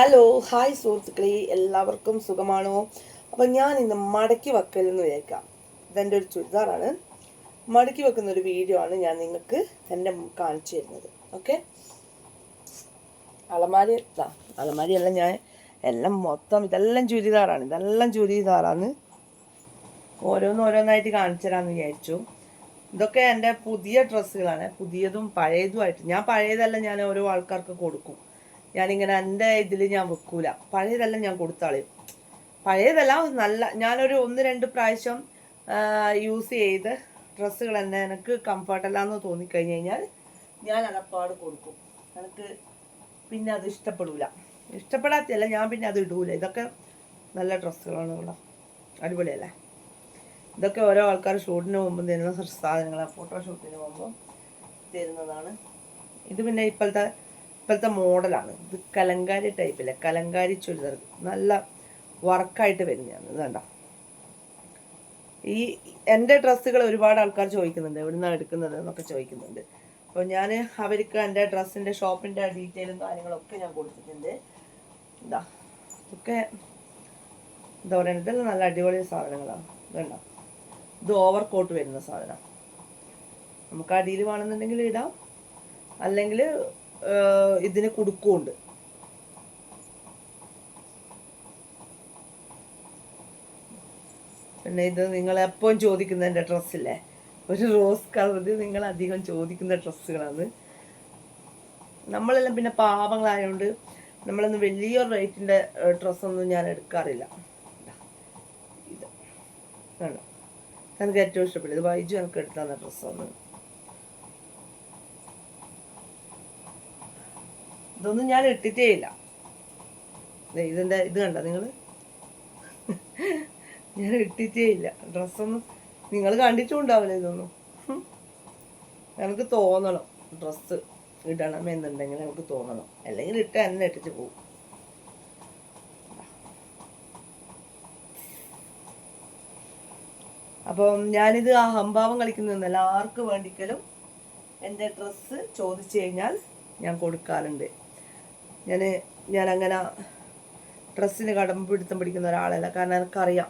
Hello hi സുഹൃത്തുക്കളെ. എല്ലാവർക്കും സുഖമാണോ? അപ്പം ഞാൻ ഇന്ന് മടക്കി വെക്കലെന്ന് വിചാരിക്കാം. ഇതെന്റെ ഒരു ചുരിദാറാണ്. മടക്കി വെക്കുന്ന ഒരു വീഡിയോ ആണ് ഞാൻ നിങ്ങൾക്ക് എന്റെ കാണിച്ചു തരുന്നത്. ഓക്കെ അലമാരി ഇതാ അലമാരി എല്ലാം ഞാൻ എല്ലാം മൊത്തം ഇതെല്ലാം ചുരിദാറാണ്. ഇതെല്ലാം ചുരിദാറാണ്. ഓരോന്ന് ഓരോന്നായിട്ട് കാണിച്ചു തരാമെന്ന് വിചാരിച്ചു. ഇതൊക്കെ എന്റെ പുതിയ ഡ്രസ്സുകളാണ്. പുതിയതും പഴയതുമായിട്ട് ഞാൻ പഴയതെല്ലാം ഞാൻ ഓരോ ആൾക്കാർക്ക് കൊടുക്കും. ഞാനിങ്ങനെ എന്റെ ഇതിൽ ഞാൻ വെക്കൂല. പഴയതെല്ലാം ഞാൻ കൊടുത്താളയും പഴയതെല്ലാം നല്ല ഞാനൊരു ഒന്ന് രണ്ട് പ്രാവശ്യം യൂസ് ചെയ്ത് ഡ്രസ്സുകൾ തന്നെ എനിക്ക് കംഫർട്ടല്ലാന്ന് തോന്നിക്കഴിഞ്ഞ് കഴിഞ്ഞാൽ ഞാൻ അടപ്പാട് കൊടുക്കും. എനിക്ക് പിന്നെ അത് ഇഷ്ടപ്പെടൂല. ഇഷ്ടപ്പെടാത്തല്ല ഞാൻ പിന്നെ അത് ഇടൂല. ഇതൊക്കെ നല്ല ഡ്രസ്സുകളാണ് ഇവിടെ. അടിപൊളിയല്ലേ? ഇതൊക്കെ ഓരോ ആൾക്കാർ ഷൂട്ടിന് പോകുമ്പോൾ തരുന്ന സാധനങ്ങളാണ് ഫോട്ടോഷൂട്ടിന് പോകുമ്പോൾ തരുന്നതാണ്. ഇത് പിന്നെ ഇപ്പോഴത്തെ ഇപ്പോഴത്തെ മോഡലാണ്. ഇത് കലങ്കാരി ടൈപ്പിലെ കലങ്കാരി ചുരിദാർ. നല്ല വർക്കായിട്ട് വരുന്നതാണ്. കണ്ടോ? ഈ എന്റെ ഡ്രസ്സുകൾ ഒരുപാട് ആൾക്കാർ ചോദിക്കുന്നുണ്ട്. എവിടുന്നാണ് എടുക്കുന്നത് എന്നൊക്കെ ചോദിക്കുന്നുണ്ട്. അപ്പോൾ ഞാൻ അവർക്ക് എന്റെ ഡ്രസ്സിന്റെ ഷോപ്പിന്റെ ഡീറ്റെയിലും കാര്യങ്ങളൊക്കെ ഞാൻ കൊടുത്തിട്ടുണ്ട്. ഇതാ. ഇതൊക്കെ എന്താ പറയുക? ഇതെല്ലാം നല്ല അടിപൊളി സാധനങ്ങളാണ്. വേണ്ട ഇത് ഓവർ കോട്ട് വരുന്ന സാധനം. നമുക്ക് അടിയിൽ വേണമെന്നുണ്ടെങ്കിൽ ഇടാം. അല്ലെങ്കിൽ ഇതിന് കുടുക്കുമുണ്ട് പിന്നെ ഇത് നിങ്ങൾ എപ്പോഴും ചോദിക്കുന്ന എന്റെ ഡ്രസ്സില്ലേ ഒരു റോസ് കളറിൽ നിങ്ങൾ അധികം ചോദിക്കുന്ന ഡ്രസ്സുകളാണ് നമ്മളെല്ലാം പിന്നെ പാവങ്ങളായതുകൊണ്ട് നമ്മളൊന്നും വലിയ റേറ്റിന്റെ ഡ്രസ്സൊന്നും ഞാൻ എടുക്കാറില്ല. ഇത്. വേണം എനിക്ക് ഏറ്റവും ഇഷ്ടപ്പെട്ടത്. ഇത് വൈജു എനിക്ക് എടുത്തു തന്ന ഡ്രസ്സാണ് ഇതൊന്നും ഞാൻ ഇട്ടിട്ടേ ഇല്ല. ഇതിന്റെ ഇത് കണ്ട നിങ്ങൾ ഞാൻ ഇട്ടിട്ടേ ഇല്ല. ഡ്രസ്സൊന്നും നിങ്ങൾ കണ്ടിട്ടും ഉണ്ടാവില്ല ഇതൊന്നും. നമുക്ക് തോന്നണം. ഡ്രസ്സ് ഇടണം എന്നുണ്ടെങ്കിൽ നമുക്ക് തോന്നണം. അല്ലെങ്കിൽ ഇട്ട് എന്നെ ഇട്ടിട്ട് പോകും അപ്പം ഞാനിത് ആ ഹംഭാവം കളിക്കുന്നതെന്നല്ല ആർക്ക് വേണ്ടിക്കലും എന്റെ ഡ്രസ്സ് ചോദിച്ചു കഴിഞ്ഞാൽ ഞാൻ കൊടുക്കാറുണ്ട്. ഞാൻ അങ്ങനെ ഡ്രസ്സിന് കടമ്പ് പിടുത്തം പിടിക്കുന്ന ഒരാളല്ല. കാരണം എനിക്കറിയാം.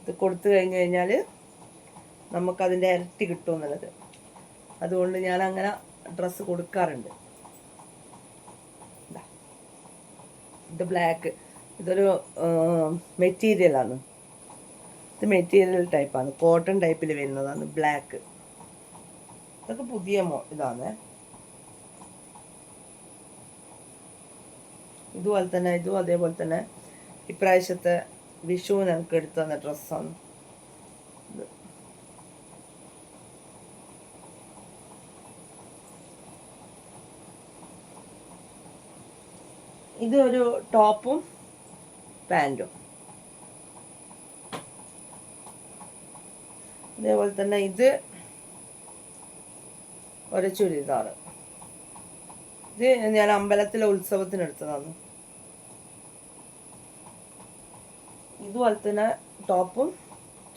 ഇത് കൊടുത്തു കഴിഞ്ഞ് കഴിഞ്ഞാൽ നമുക്കതിന്റെ ഇരട്ടി കിട്ടും എന്നുള്ളത്. അതുകൊണ്ട് ഞാൻ അങ്ങനെ ഡ്രസ്സ് കൊടുക്കാറുണ്ട്. ഇത് ബ്ലാക്ക് ഇതൊരു മെറ്റീരിയലാണ് ഇത് മെറ്റീരിയൽ ടൈപ്പാണ് കോട്ടൺ ടൈപ്പിൽ വരുന്നതാണ് ബ്ലാക്ക് ഇതൊക്കെ പുതിയ മോ ഇതാണ് ഇതുപോലെ തന്നെ ഇതും അതേപോലെ തന്നെ ഇപ്രാവശ്യത്തെ വിഷുവിന് എനിക്ക് എടുത്തു തന്ന ഡ്രസ്സാണ് ഇത്. ഇതൊരു ടോപ്പും പാന്റും അതേപോലെ തന്നെ ഇത് ഒരു ചുരിദാറ്. ഇത് ഞാൻ അമ്പലത്തിലെ ഉത്സവത്തിന് എടുത്തതാണ്. ഇതുപോലെ തന്നെ ടോപ്പും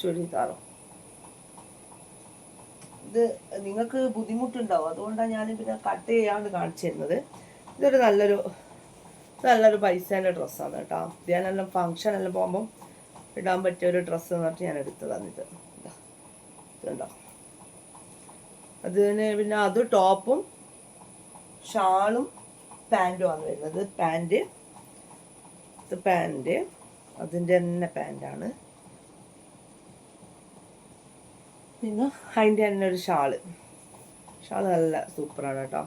ചുരിദാറും. ഇത് നിങ്ങൾക്ക് ബുദ്ധിമുട്ടുണ്ടാവും. അതുകൊണ്ടാണ് ഞാൻ പിന്നെ കട്ട് ചെയ്യാണ്ട് കാണിച്ചു തരുന്നത്. ഇതൊരു നല്ലൊരു നല്ലൊരു പൈസേന്റെ ഡ്രസ്സാണ് കേട്ടോ. ഞാനെല്ലാം ഫങ്ഷൻ എല്ലാം പോകുമ്പം ഇടാൻ പറ്റിയ ഒരു ഡ്രസ്സ് എന്ന് പറഞ്ഞിട്ട് ഞാൻ എടുത്തതാണ് ഇത്. ഇതാ. ഇതുണ്ടോ അതിന് പിന്നെ അത് ടോപ്പും ഷാളും പാന്റുമാണ് വരുന്നത്. പാന്റ് പാന്റ് അതിന്റെ തന്നെ പാന്റാണ് പിന്നെ അതിന്റെ തന്നെ ഒരു ഷാൾ. ഷാൾ നല്ല സൂപ്പറാണ് കേട്ടോ.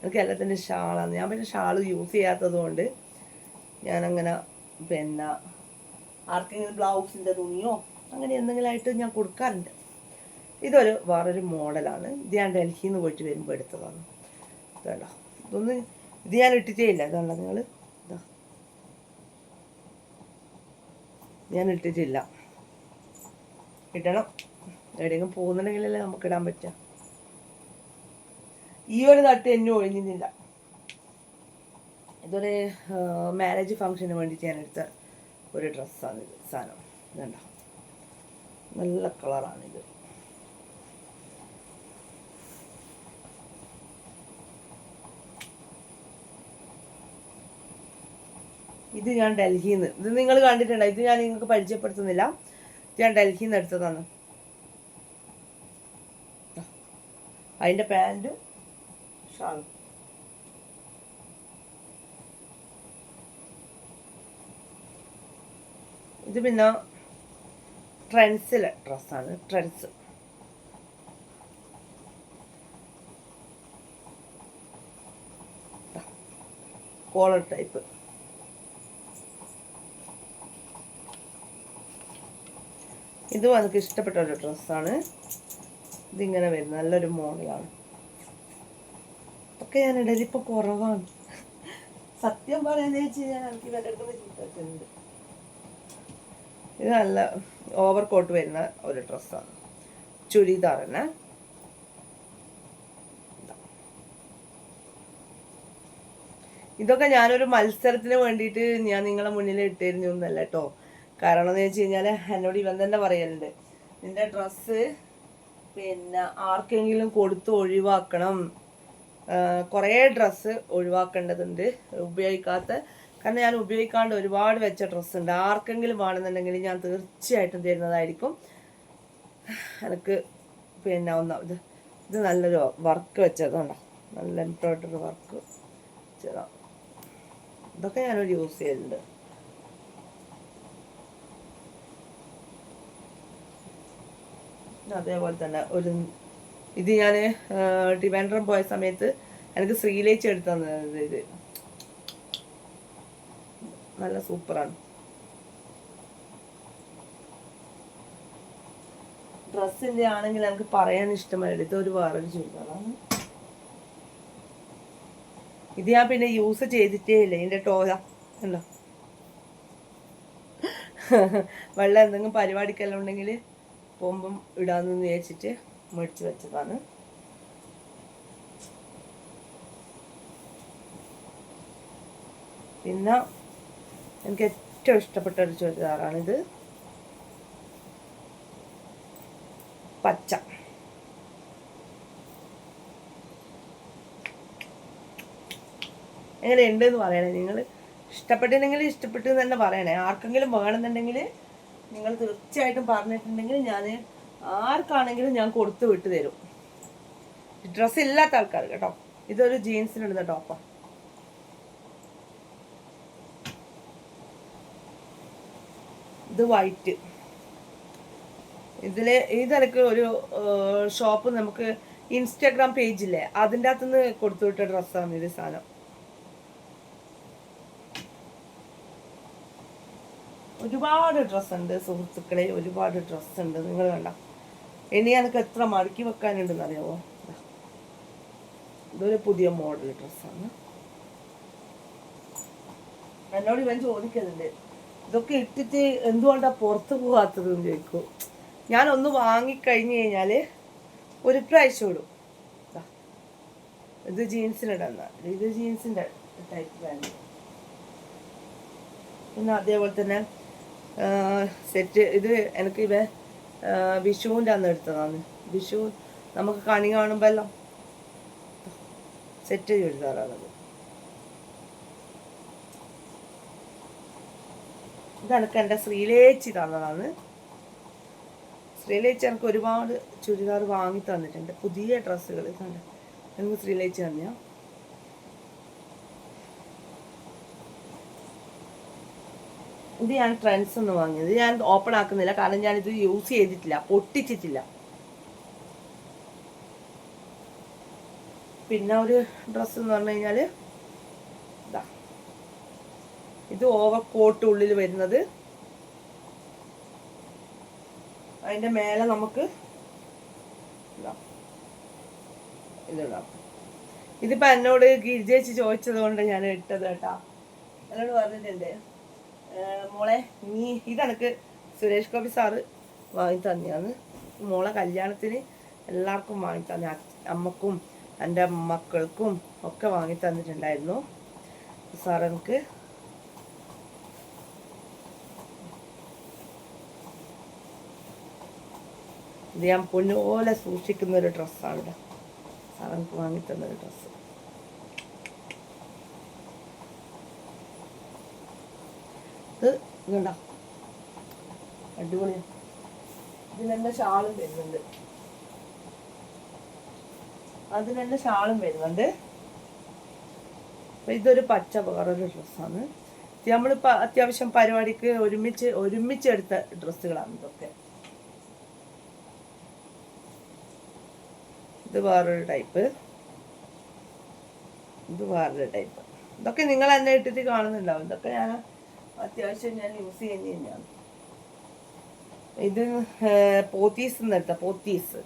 എനിക്ക് എല്ലാത്തിന്റെ ഷാളാണ്. ഞാൻ പിന്നെ ഷാൾ യൂസ് ചെയ്യാത്തത് കൊണ്ട് ഞാനങ്ങനെ പിന്നെ ആർക്കെങ്കിലും ബ്ലൗസിന്റെ തുണിയോ അങ്ങനെ എന്തെങ്കിലും ആയിട്ട് ഞാൻ കൊടുക്കാറുണ്ട്. ഇതൊരു വേറൊരു മോഡലാണ്. ഇത് ഞാൻ ഡൽഹിയിൽ നിന്ന് പോയിട്ട് വരുമ്പോൾ എടുത്തതാണ്. ഇതല്ല ഇതൊന്നും ഇത് ഞാൻ ഇട്ടിട്ടേ ഇല്ല. ഇതാണല്ലോ നിങ്ങൾ ഇതാ ഞാൻ ഇട്ടിട്ടില്ല ഇടണം. എവിടെയെങ്കിലും പോകുന്നുണ്ടെങ്കിലല്ലേ നമുക്ക് ഇടാൻ പറ്റുക ഈ ഒരു തട്ട് എന്നെ ഒഴിഞ്ഞില്ല ഇതൊരു മാരേജ് ഫങ്ഷന് വേണ്ടിയിട്ട് ഞാൻ എടുത്ത ഒരു ഡ്രസ്സാണ് ഇത് സാധനം വേണ്ട നല്ല കളറാണിത് ഇത് ഞാൻ ഡൽഹിയിൽ നിന്ന് ഇത് നിങ്ങൾ കണ്ടിട്ടുണ്ടോ ഇത് ഞാൻ നിങ്ങൾക്ക് പരിചയപ്പെടുത്തുന്നില്ല. ഇത് ഞാൻ ഡൽഹിയിൽ നിന്ന് എടുത്തതാണ്. അതിന്റെ പാന്റും ഷാളും ഇത് പിന്നെ ട്രെൻസിലെ ഡ്രസ്സാണ് ട്രെൻസ്. Collar type. ഇതും എനിക്ക് ഇഷ്ടപ്പെട്ട ഒരു ഡ്രസ്സാണ്. ഇതിങ്ങനെ വരുന്നത് നല്ലൊരു മോഡലാണ്. ഒക്കെ ഞാൻ ഇടയിൽ ഇപ്പോൾ കുറവാണ്. സത്യം പറയുന്നത് വെച്ച് ഞാൻ എനിക്ക് ഇത് നല്ല ഓവർ കോട്ട് വരുന്ന ഒരു ഡ്രസ്സാണ്. ചുരിദാർ തന്നെ ഇതൊക്കെ ഞാനൊരു മത്സരത്തിന് വേണ്ടിയിട്ട് ഞാൻ നിങ്ങളെ മുന്നിൽ ഇട്ടിരുന്നു എന്നല്ല കേട്ടോ. കാരണം എന്ന് വെച്ച് കഴിഞ്ഞാൽ എന്നോട് ഇവൻ തന്നെ പറയലുണ്ട് നിന്റെ ഡ്രസ്സ് പിന്നെ ആർക്കെങ്കിലും കൊടുത്ത് ഒഴിവാക്കണം. കുറേ ഡ്രസ്സ് ഒഴിവാക്കേണ്ടതുണ്ട് ഉപയോഗിക്കാത്ത. കാരണം ഞാൻ ഉപയോഗിക്കാണ്ട് ഒരുപാട് വെച്ച ഡ്രസ്സ് ഉണ്ട്. ആർക്കെങ്കിലും വേണമെന്നുണ്ടെങ്കിൽ ഞാൻ തീർച്ചയായിട്ടും തരുന്നതായിരിക്കും. എനിക്ക് പിന്നെ ഒന്നാ ഇത് ഇത് നല്ലൊരു വർക്ക് വെച്ചതുകൊണ്ടാണ് നല്ല എംബ്രോയ്ഡറി വർക്ക് വെച്ചതാണ് ഇതൊക്കെ ഞാനൊരു യൂസ് ചെയ്യലുണ്ട്. അതേപോലെ തന്നെ. ഒരു ഇത് ഞാൻ ട്രിവാൻഡ്രം പോയ സമയത്ത് എനിക്ക് ശ്രീലേച്ച് എടുത്തു തന്നത് ഇത്. നല്ല സൂപ്പറാണ്. ഡ്രസ്സിന്റെ ആണെങ്കിൽ എനിക്ക് പറയാൻ ഇഷ്ടമല്ല. ഇത് ഒരു വേറൊരു ചുരിദാറാണ്. ഇത് ഞാൻ പിന്നെ യൂസ് ചെയ്തിട്ടേ ഇല്ല. ഇതിന്റെ ടോല ഉണ്ടോ വെള്ളം എന്തെങ്കിലും പരിപാടിക്കെല്ലാം ഉണ്ടെങ്കിൽ പോകുമ്പം ഇടാന്ന് വിചാരിച്ചിട്ട് മേടിച്ച് വെച്ചതാണ്. പിന്നെ എനിക്ക് ഏറ്റവും ഇഷ്ടപ്പെട്ട ഒരു ചുരിദാറാണിത് പച്ച. എങ്ങനെയുണ്ട് എന്ന് പറയണേ നിങ്ങൾ. ഇഷ്ടപ്പെട്ടിട്ടുണ്ടെങ്കിൽ ഇഷ്ടപ്പെട്ടു എന്ന് തന്നെ പറയണേ. ആർക്കെങ്കിലും വേണമെന്നുണ്ടെങ്കിൽ നിങ്ങൾ തീർച്ചയായിട്ടും പറഞ്ഞിട്ടുണ്ടെങ്കിൽ ഞാൻ ആർക്കാണെങ്കിലും ഞാൻ കൊടുത്തു വിട്ട് തരും. ഡ്രസ്സ് ഇല്ലാത്ത ആൾക്കാർ കേട്ടോ. ഇതൊരു ജീൻസിനിടുന്ന ടോപ്പാണ് ഇത് വൈറ്റ് ഇതിൽ ഇതെനിക്ക് ഒരു ഷോപ്പ് നമുക്ക് ഇൻസ്റ്റാഗ്രാം പേജില്ലേ അതിന്റെ അകത്തുനിന്ന് കൊടുത്തു വിട്ട ഡ്രസ്സാണ് ഇത് സാധനം. ഒരുപാട് ഡ്രസ്സുണ്ട് സുഹൃത്തുക്കളെ ഒരുപാട് ഡ്രസ്സുണ്ട്. നിങ്ങൾ കണ്ട. ഇനി എനിക്ക് എത്ര മടക്കി വെക്കാനുണ്ടെന്ന് അറിയാമോ ഇതൊരു പുതിയ മോഡൽ ഡ്രസ്സാണ്. എന്നോട് ഇവൻ ചോദിക്കുന്നുണ്ട് ഇതൊക്കെ ഇട്ടിട്ട് എന്തുകൊണ്ടാ പുറത്ത് പോകാത്തത് എന്ന് ചോദിക്കും. ഞാൻ ഒന്ന് വാങ്ങിക്കഴിഞ്ഞു കഴിഞ്ഞാൽ ഒരു പ്രാവശ്യം ഇടും. ഇത് ജീൻസിനിടന്ന ഇത് ജീൻസിന്റെ ടൈപ്പ് വേണ്ട പിന്നെ അതേപോലെ തന്നെ സെറ്റ് ഇത് എനിക്ക് ഇവ വിഷുവിന്റെ അന്ന് എടുത്തതാണ്. വിഷു നമുക്ക് കണി കാണുമ്പോൾ എല്ലാം സെറ്റ് ചുരിദാറാണത്. ഇതെനിക്ക് എന്റെ ശ്രീലേച്ചി തന്നതാണ്. ശ്രീലേച്ചി എനിക്ക് ഒരുപാട് ചുരിദാർ വാങ്ങി തന്നിട്ടുണ്ട്. പുതിയ ഡ്രസ്സുകൾ ഇതുണ്ട് എനിക്ക് ശ്രീലേച്ചി തന്നെയാ. ഇത് ഞാൻ ട്രെൻഡ്സ് ഒന്ന് വാങ്ങിയത്. ഞാൻ ഓപ്പൺ ആക്കുന്നില്ല. കാരണം ഞാൻ ഇത് യൂസ് ചെയ്തിട്ടില്ല. പൊട്ടിച്ചിട്ടില്ല. പിന്നെ ഒരു ഡ്രസ്സ് എന്ന് പറഞ്ഞു കഴിഞ്ഞാൽ ഇതാ ഇത് ഓവർ കോട്ട് ഉള്ളിൽ വരുന്നത്. അതിന്റെ മേലെ നമുക്ക് ഇതിപ്പോ എന്നോട് ഗിരിജേച്ചി ചോദിച്ചത് കൊണ്ട് ഞാൻ ഇട്ടത് കേട്ടാ. എന്നോട് പറഞ്ഞിട്ടുണ്ട്. മോളെ നീ ഇതെനക്ക് സുരേഷ് ഗോപി സാറ് വാങ്ങി തന്നെയാണ്. മോളെ കല്യാണത്തിന് എല്ലാവർക്കും വാങ്ങി തന്നെ അമ്മക്കും എന്റെ മക്കൾക്കും ഒക്കെ വാങ്ങി തന്നിട്ടുണ്ടായിരുന്നു. സാർ എനിക്ക് ഇത് ഞാൻ പൊന്നുപോലെ സൂക്ഷിക്കുന്ന ഒരു ഡ്രസ്സാണ് സാർ എനിക്ക് വാങ്ങി തന്നൊരു ഡ്രസ്സ്. ഇത് ഇതുണ്ടോ അടിപൊളിയാണ് ഇതിന് ഷാളും വരുന്നുണ്ട്. അതിന് ഷാളും വരുന്നുണ്ട്. അപ്പൊ ഇതൊരു പച്ച വേറൊരു ഡ്രസ്സാണ്. നമ്മളിപ്പോൾ അത്യാവശ്യം പരിപാടിക്ക് ഒരുമിച്ച് ഒരുമിച്ച് എടുത്ത ഡ്രസ്സുകളാണ് ഇതൊക്കെ. ഇത് വേറൊരു ടൈപ്പ്. ഇത് വേറൊരു ടൈപ്പ്. ഇതൊക്കെ നിങ്ങൾ എന്നെ ഇട്ടിട്ട് കാണുന്നുണ്ടാവും. ഇതൊക്കെ ഞാൻ അത്യാവശ്യം ഞാൻ യൂസ് ചെയ്യുന്ന തന്നെയാണ്. ഇത് പോത്തീസ് എന്നെടുത്ത പോത്തീസ്.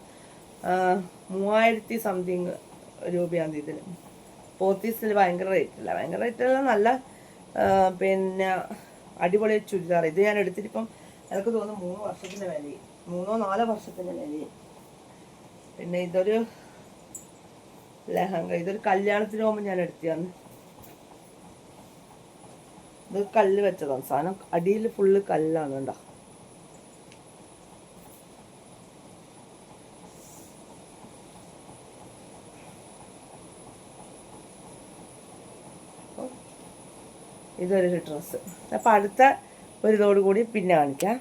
മൂവായിരത്തി സംതിങ് രൂപയാണ് ഇതിന്. പോത്തീസിൽ ഭയങ്കര റേറ്റ് അല്ല. ഭയങ്കര റേറ്റ് അല്ല നല്ല പിന്നെ അടിപൊളി ചുരിദാർ. ഇത് ഞാൻ എടുത്തിട്ടിപ്പം എനിക്ക് തോന്നുന്നു മൂന്ന് വർഷത്തിന്റെ വിലയും. മൂന്നോ നാലോ വർഷത്തിന്റെ വിലയും. പിന്നെ ഇതൊരു ലഹങ്ക. ഇതൊരു കല്യാണത്തിന് പോകുമ്പോൾ ഞാൻ എടുത്തതാണ്. ഇത് കല്ല് വെച്ചതാണ്. സാധനം അടിയിൽ ഫുള്ള് കല്ലാണ് കേട്ടോ ഇതൊരു ഡ്രസ്സ് അപ്പം അടുത്ത ഒരു ഇതോടുകൂടി പിന്നെ കാണിക്കാം.